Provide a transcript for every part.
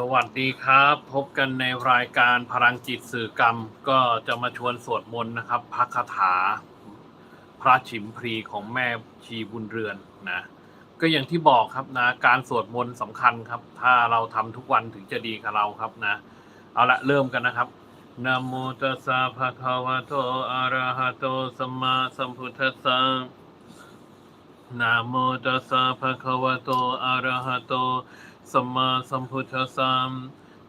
สวัสดีครับ พบกันในรายการพลังจิตสื่อกรรม ก็จะมาชวนสวดมนต์นะครับพักคาถา พระฉิมพรีของแม่ชีบุญเรือนนะก็อย่างที่บอกครับนะ การสวดมนต์สำคัญครับ ถ้าเราทำทุกวันถึงจะดีกับเราครับนะ เอาละเริ่มกันนะครับนะโมตัสสะภะคะวะโตอะระหะโตสัมมาสัมพุทธัสสะนะโมตัสสะภะคะวะโตอะระหะโต สัมมาสัมพุทธัสสะ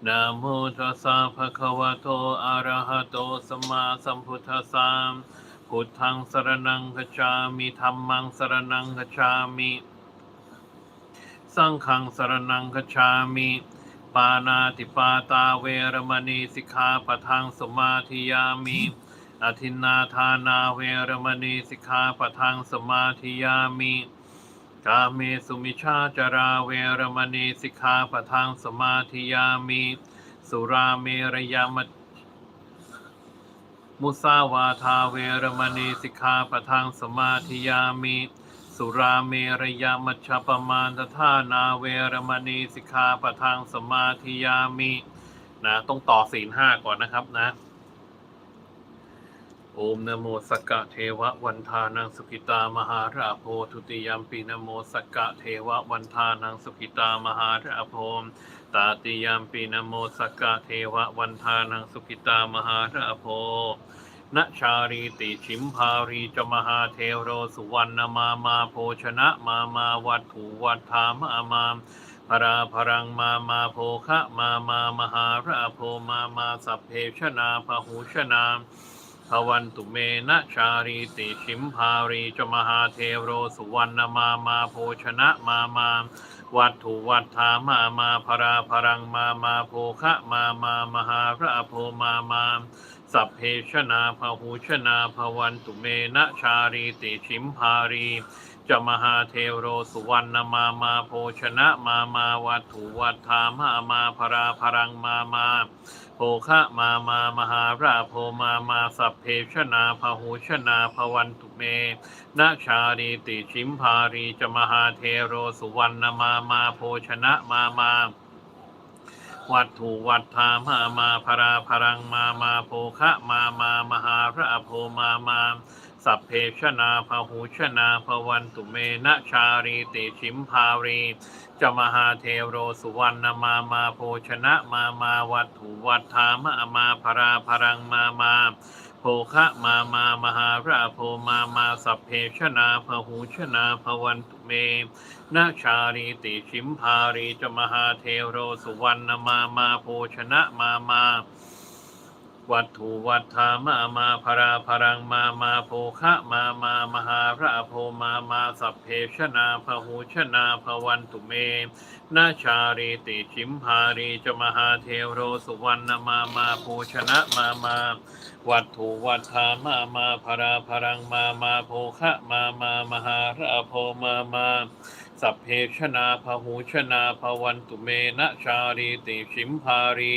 นะโมตัสสะภะคะวะโตอะระหะโตสัมมาสัมพุทธัสสะพุทธังสรณังคจามิธัมมังสรณังคจามิสังฆังสรณังคจามิปานาติปาตาเวรมณีสิกขาปะทังสมาธิยามิอทินนาทานาเวรมณีสิกขาปะทังสมาธิยามิ กาเมสุมิชาจาราเวรมณีสิกขาปทังสมาธิยามิสุราเมรยามมุสาวาทาเวรมณีสิกขาปทังสมาธิยามิสุราเมรยามัชปมาทธานาเวรมณีสิกขาปทังสมาธิยามินะต้องต่อศีลห้าก่อนนะครับนะ โอมนโมสกะเทวะวันทานังสุกิตามหาราโพทุติยมปีนโมสกะเทวะวันทานังสุกิตามหาราโพตาติยมปีนโมสกะเทวะวันทานังสุกิตามหาราโพนชารีติชิมพารีจมหาเทวโรสุวรรณมามาโภชนะมามาวัตถุวัฏฐามามาพราพรังมามาโภคะมามามหาราโพมามาสัพเพชนาพหูชนา ภวันตุเมนะชารีติชิมพารีจมหาเทวโรสุวรรณมามาโภชนะมามาวัตถุวัฏฐามามาพราพรังมามาโภคะมามามหาพระโพมามาสัพเพชนาพหูชนาภวันตุเมนะชารีติชิมพารีจมหาเทวโรสุวรรณมามาโภชนะมามาวัตถุวัฏฐามามาพราพรังมามา โภคะมามามหาราโภมามาสัพเพชนาพหูชนาภวันตุเมนาชารีติชิมพารีจมหาเทโรสุวรรณมามาโภชนะมามาวัตถุวัตถามามาพราพรังมามาโภคะมามามหาราโพมามา สัพเพชนาพหูชนาภวันตุเมนะชารีติชิมพารีจมหาเทโรสุวรรณมามาโภชนะมามาวัตถุวัฏฐามามาพราพรังมามาโภคะมามามหาราโพมามาสัพเพชนาพหูชนาภวันตุเมนะชารีติชิมพารีจมหาเทโรสุวรรณมามาโภชนะมามา วัตถุวัฏฐามามาพราพรังมามาโภคะมามามหาพราโพมามาสัพเพชนาพหูชนาภวันตุเมนาชารีติชิมพารีจมหาเทวโรสุวรรณมามาโภชนะมามาวัตถุวัฏฐามามาพราพรังมามาโภคะมามามหาพราโพมามาสัพเพชนาพหูชนาภวันตุเมนะชารีติชิมพารี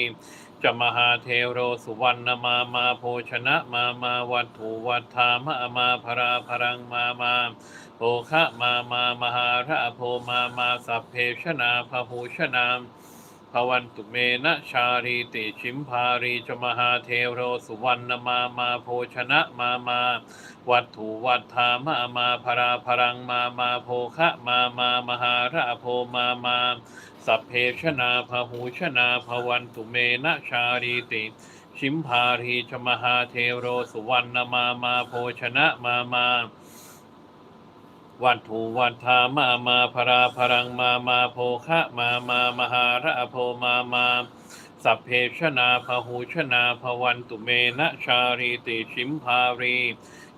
จมหาเทโรสุวรรณมามาโภชนะมามาวัตถุวัฏฐามามาพราพรังมามาโภคะมามามหาระโพมามาสัพเพชนาพหูชนา ภวันตุเมนะชารีติชิมพารีจมหาเทวโรสุวรรณมามาโภชนะมามา วัตถุวัฏฐามามาพราพรังมามาโภคะมามามหาราโพมามาสัพเพชนาพหูชนาภวันตุเมนะชารีติชิมพารีชมหาเทวโรสุวรรณมามาโภชนะมามา วัตถุวัฏฐามามาพราพรังมามาโภคะมามามหาราโพมามาสัพเพชนาพหูชนาภวันตุเมนะชารีติชิมพารี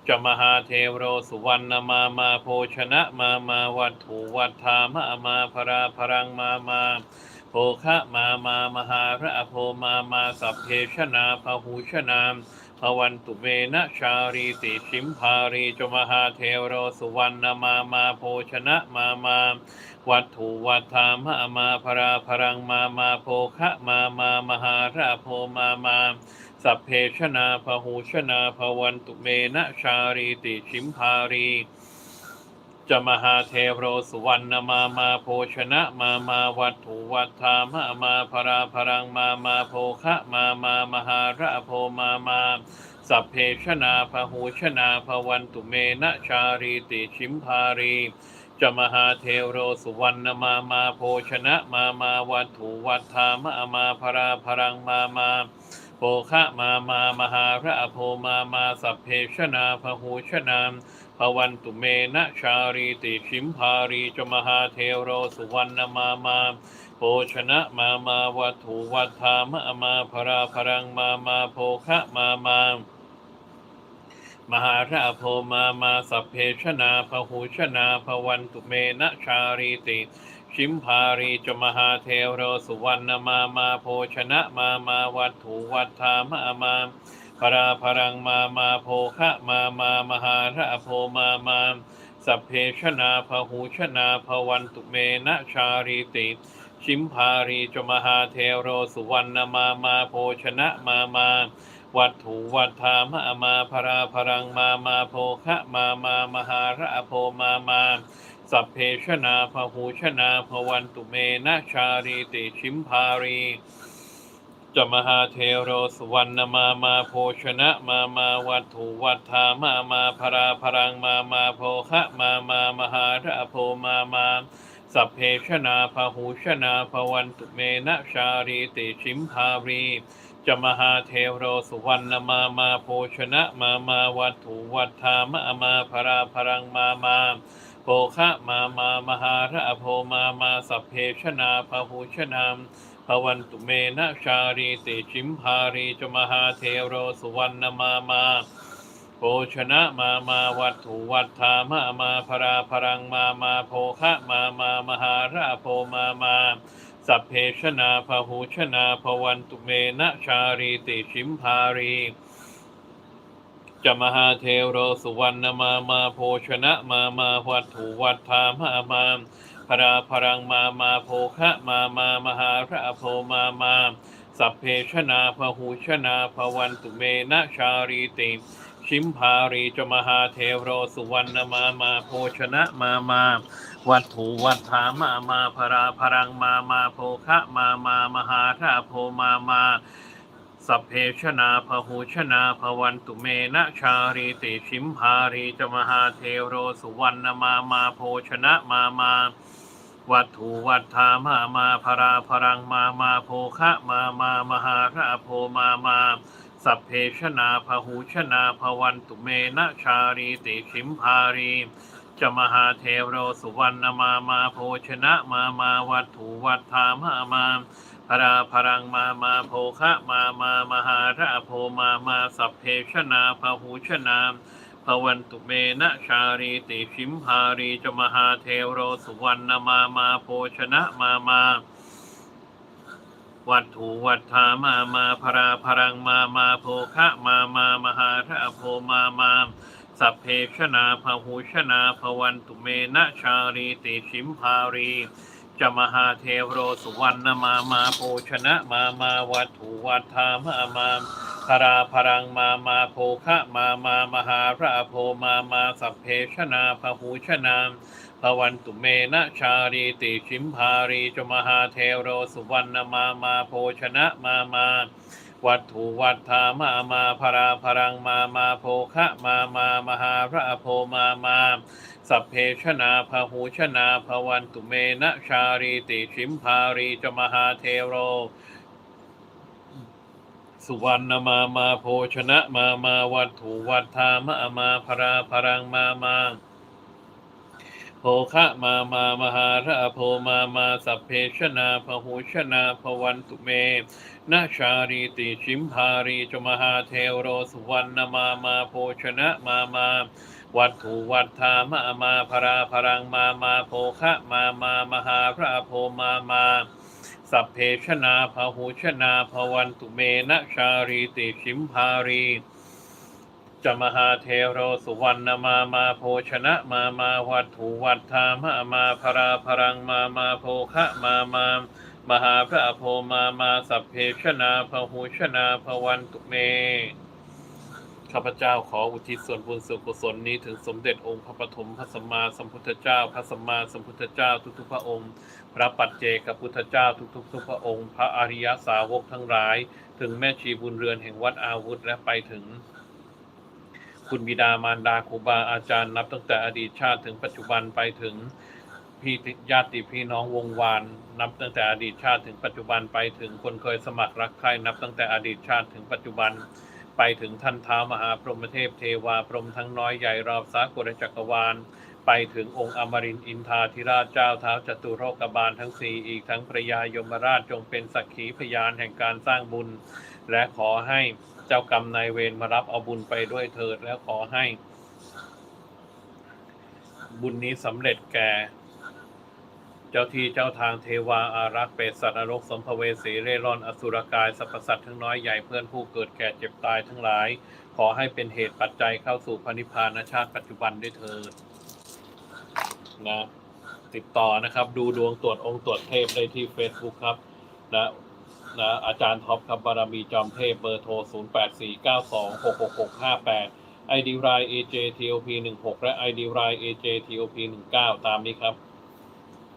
จมหาเทวโรสุวรรณมามาโภชนะมามาวัตถุวัฏฐามามาพราพรังมามาโภคะมามามหาราโพมามาสัพเพชนาพหูชนา พวันตุเมนะชารีติชิมพารีจมหาเทวโรสุวรรณมามาโภชนะมามาวัตถุวัฏามามาพราพรังมามาโภคะมามามหาราโภมามาสัพเพชนาพหูชนาพวันตุเมนะชารีติชิมพารี จะมหาเทโรสุวรรณมามาโภชนะมามาวัตถุวัฏฐามามาพราพรังมามาโภคะมามามหาระโพมามาสัพเพชนาพหูชนาภวันตุเมนะชารีติชิมพารีจะมหาเทโรสุวรรณมามาโภชนะมามาวัตถุวัฏฐามามาพราพรังมามา โภคะมามามหาพระโพมามาสัพเพชนาพหูชนาภวันตุเมนะชารีติชิมพารีจมหาเทโรสุวรรณมามาโภชนะมามาวัตถุวัฏฐามะมาพราพรังมามาโภคะมามามหาราโพมามาสัพเพชนาพหูชนาภวันตุเมนะชารีติ ชิมพารีจมหาเทโรสุวรรณมามาโภชนะมามาวัตถุวัฏฐามะมาพราพรังมามาโภคะมามามหาระโพมามาสัพเพชนาพหูชนาภวันตุเมนะชารีติ ชิมพารีจมหาเทโรสุวรรณมามาโภชนะมามาวัตถุวัฏฐามะมาพราพรังมามาโภคะมามามหาระโพมามา สัพเพชนาพหูชนาภวันตุเมนะชารีติชิมพารีจะมหาเทโรสวรรณมามาโภชนะมามาวัตถุวัฏฐามามาพราพรังมามาโภคะมามามหาระโพมามาสัพเพชนาพหูชนาภวันตุเมนะชารีติชิมพารีจะมหาเทโรสุวรรณมามาโภชนะมามาวัตถุวัฏฐามามาพราพรังมามา โภคะมามามหาระโพมามาสัพเพชนาพหูชนามภวันตุเมนะชารีติชิมพารีจมหาเทโรสุวรรณมามาโภชนะมามาวัตถุวัฏฐามามาพราพรังมามาโภคะมามามหาราโพมามาสัพเพชนาพหูชนาภวันตุเมนะชารีติชิมพารี จะมหาเทโรสุวรรณมามาโภชนะมามาวัตถุวัฏฐามามาพราพรังมามาโภคะมามามหาพระโพมามาสัพเพชนาพหูชนาภวันตุเมนะชารีติ ชิมพารีจมหาเทโรสุวรรณมามาโภชนะมามาวัตถุวัฏฐามามาพราพรังมามาโภคะมามามหาพระโพมามา สัพเพชนาพหูชนาภวันตุเมนะชารีติชิมพารีจมหาเทโรสุวรรณมามาโภชนะมามา วัตถุวัฏฐามามาพราพรังมามาโภคะมามามหาระโพมามาสัพเพชนาพหูชนาภวันตุเมนะชารีติชิมพารีจะมหาเทโรสุวรรณมามาโภชนะมามาวัตถุวัฏฐามามา ราพรังมามาโภคะมามามหาระโพมามาสัพเพชนาพหูชนาภวันตุเมนะชารีติชิมพารีจมหาเทวโรสุวรรณมามาโภชนะมามาวัตถุวัฏฐามามาพราพรังมามาโภคะมามามหาระโพมามาสัพเพชนาพหูชนาภวันตุเมนะชารีติชิมพารี จะมหาเทวโรสุวรรณมามาโภชนะมามาวัตถุวัฏฐามามาพราพรังมามาโภคะมามามหาพระโพมามาสัพเพชนาพหูชนาภวันตุเมนะชารีติชิมพารีจมหาเทวโรสุวรรณมามาโภชนะมามาวัตถุวัฏฐามามาพราพรังมามาโภคะมามามหาพระโพมามา สัพเพชนาพหูชนาภวันตุเมนะชารีติชิมพารีจมหาเทโร สุวรรณมามาโภชนะมามาวัตถุวัฏฐามะมาพราพรังมามาโภคะมามามหาระโพมามาสัพเพชนาพหูชนาภวันตุเมนะชารีติชิมพารีจมหาเทโรสุวรรณมามาโภชนะมามา วัตถุวัฏฐามะมาพราพรังมามาโภคะมามามหาพระโพมามาสัพเพชนาพหูชนาภวันตุเมนะชารีติชิมพารีจะมหาเทโรสุวรรณมามาโภชนะมามาวัตถุวัฏฐามะมาพราพรังมามาโภคะมามามหาพระโพมามาสัพเพชนาพหูชนาภวันตุเม ข้าพเจ้าขออุทิศส่วนบุญส่วนกุศลนี้ถึงสมเด็จองค์พระปฐมพระสัมมาสัมพุทธเจ้า พระสัมมาสัมพุทธเจ้าทุกๆพระองค์ พระปัจเจกพุทธเจ้าทุกๆทุกพระองค์ พระอริยสาวกทั้งหลาย ถึงแม่ชีบุญเรือนแห่งวัดอาวุธและไปถึง คุณบิดามารดาครูบาอาจารย์นับตั้งแต่อดีตชาติถึงปัจจุบันไปถึงพี่ญาติพี่น้องวงวาน นับตั้งแต่อดีตชาติถึงปัจจุบันไปถึงคนเคยสมัครรักใคร่นับตั้งแต่อดีตชาติถึงปัจจุบัน ไปถึงท่านเท้ามหาพรหมเทพเทวาพรหมทั้งน้อยใหญ่รอบสากลจักรวาล ไปถึงองค์อมรินอินทาธิราชเจ้าเท้าจตุโรกบาลทั้งสี่อีกทั้งพระยายมราชจงเป็นสักขีพยานแห่งการสร้างบุญ และขอให้เจ้ากรรมนายเวรมารับเอาบุญไปด้วยเถิดแล้วขอให้ บุญนี้สำเร็จแก่ เจ้าที่เจ้าทางเทวาอารักษ์เปรตสัตว์นรกสมภเวสีเร่ร่อนอสุรกายสรรพสัตว์ทั้งน้อยใหญ่เพื่อนผู้เกิดแก่เจ็บตายทั้งหลาย ขอให้เป็นเหตุปัจจัยเข้าสู่พระนิพพานชาติปัจจุบันด้วยเถิดนะติดต่อนะครับ ดูดวงตรวจองค์ตรวจเทพได้ที่ Facebook ครับนะนะอาจารย์ท็อปครับบารมีจอมเทพเบอร์โทร 0 8 4 9 2 6 6 6 5 8 ID r i AJTOP 16 และ ID r i AJTOP 19 ตามนี้ครับ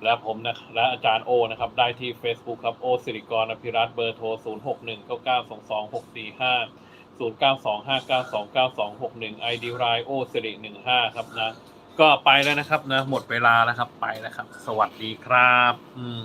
และผมนะและอาจารย์โอนะครับ ได้ที่ Facebook ครับโอสิริกรอภิรัตน์เบอร์โทร 0 6 1 9 9 2 2 6 4 5 0 9 2 5 9 2 9 2 6 1 ID รายโอสิริ15 ครับนะ ก็ไปแล้วนะครับนะ หมดเวลาแล้วครับไปแล้วครับ สวัสดีครับ อืม